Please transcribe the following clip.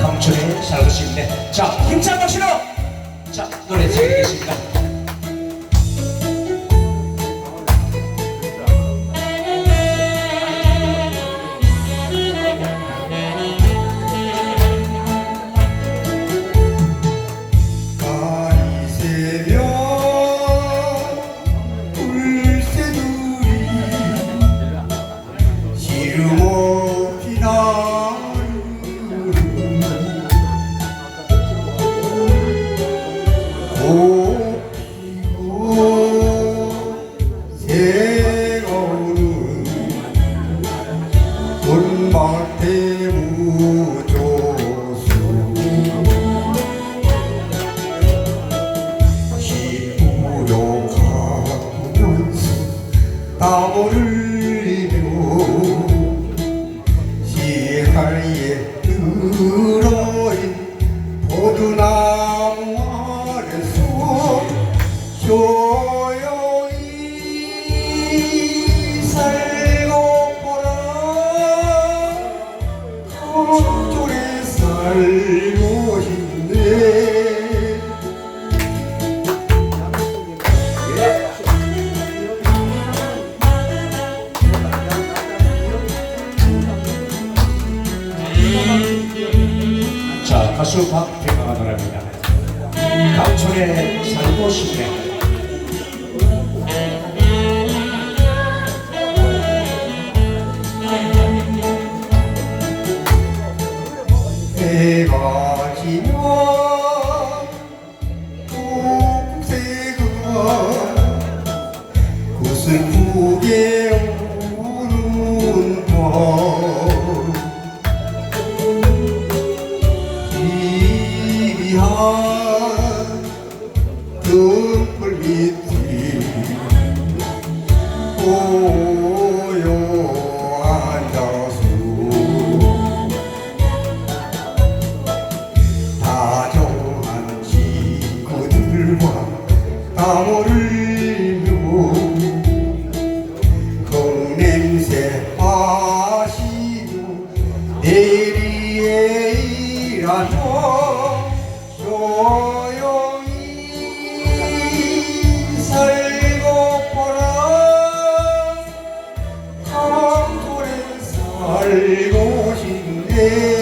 강촌에 살고 계신데 자 힘찬 박수로. 자 노래 드리겠습니다 땀을 흘리며 시하 한쪽에 살고 있네. 자 가수 박병화가 노래합니다. 강촌에 살고 싶네 해가 지면 꼭새가 구슬프게 우는 밤 희비한 등불 밑에 나무를 주고 거냄새 하시고 내리에 일하며 조용히 살고보라 탐토에 살고 싶네